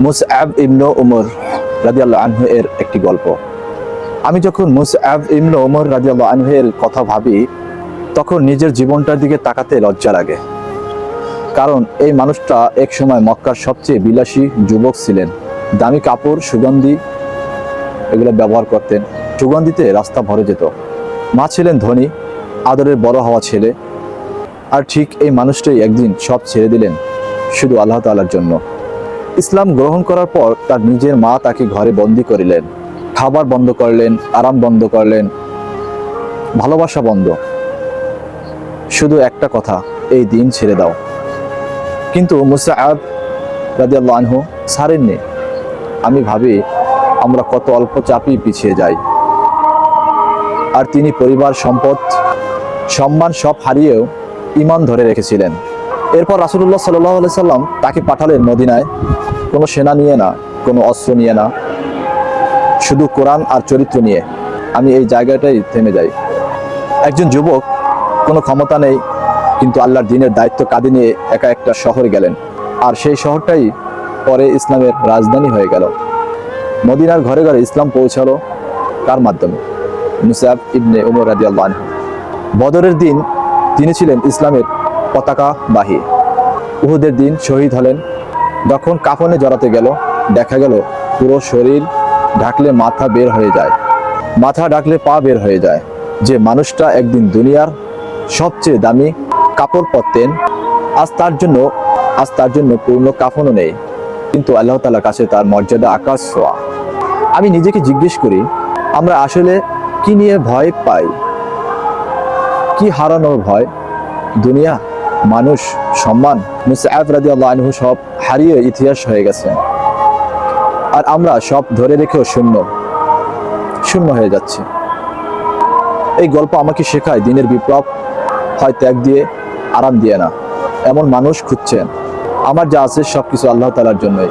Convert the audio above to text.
মুসআব ইবনু উমর রাদিয়াল্লাহু আনহু এর একটি গল্প। আমি যখন মুসআব ইবনু উমর রাদিয়াল্লাহু আনহু এর কথা ভাবি, তখন নিজের জীবনটার দিকে তাকাতে লজ্জা লাগে। কারণ এই মানুষটা এক সময় মক্কার সবচেয়ে বিলাসী যুবক ছিলেন। দামি কাপড়, সুগন্ধি এগুলো ব্যবহার করতেন। সুগন্ধিতে রাস্তা ভরে যেত। মা ছিলেন ধনী, আদরের বড় হওয়া ছেলে। আর ঠিক এই মানুষটাই একদিন সব ছেড়ে দিলেন, শুধু আল্লাহ তাআলার জন্য। ইসলাম গ্রহণ করার পর তার নিজের মা তাকে ঘরে বন্দি করিলেন। খাবার বন্ধ করলেন, আরাম বন্ধ করলেন। ভালোবাসা বন্ধ। শুধু একটা কথা, এই দিন ছেড়ে দাও। কিন্তু মুসাআব রাদিয়াল্লাহু আনহু ছাড়েননি। আমি ভাবি, আমরা কত অল্প চাপই পিছিয়ে যাই। আর তিনি পরিবার, সম্পদ, সম্মান সব হারিয়েও ইমান ধরে রেখেছিলেন। এরপর রাসুলুল্লাহ সাল্লাহ সাল্লাম তাকে পাঠালেন মদিনায়। কোনো সেনা নিয়ে না, কোনো অস্ত্র নিয়ে না। শুধু কোরআন আর চরিত্র নিয়ে। আমি এই জায়গাটাই থেমে যাই। একজন যুবক, কোনো ক্ষমতা নেই, কিন্তু আল্লাহর দিনের দায়িত্ব কাঁধে নিয়ে একা একটা শহরে গেলেন। আর সেই শহরটাই পরে ইসলামের রাজধানী হয়ে গেল। মদিনার ঘরে ঘরে ইসলাম পৌঁছালো কার মাধ্যমে? মুসাব ইবনে উমর রাজি আল্লাহ বদরের দিন তিনি ছিলেন ইসলামের পতাকা বাহী উহুদের দিন শহীদ হলেন। যখন কাফনে জড়াতে গেল, দেখা গেল পুরো শরীর ঢাকলে মাথা বের হয়ে যায়। মাথা ঢাকলে পা বের হয়ে যায়। যে মানুষটা একদিন দুনিয়ার সবচেয়ে দামি কাপড় পরতেন, আজ তার জন্য, আজ তার জন্য পূর্ণ কাফনও নেই। কিন্তু আল্লাহ তালার কাছে তার মর্যাদা আকাশ ছোঁয়া। আমি নিজেকে জিজ্ঞেস করি, আমরা আসলে কি নিয়ে ভয় পাই? কি হারানোর ভয় দুনিয়া? মানুষ, সম্মান মুসাফ রাজি আল্লাহ সব হারিয়ে ইতিহাস হয়ে গেছে। আর আমরা সব ধরে রেখেও শূন্য শূন্য হয়ে যাচ্ছে। এই গল্প আমাকে শেখায় দিনের বিপ্লব হয় ত্যাগ দিয়ে, আরাম দিয়ে না। এমন মানুষ খুঁজছেন। আমার যা আছে সব কিছু আল্লাহ তালার জন্যই।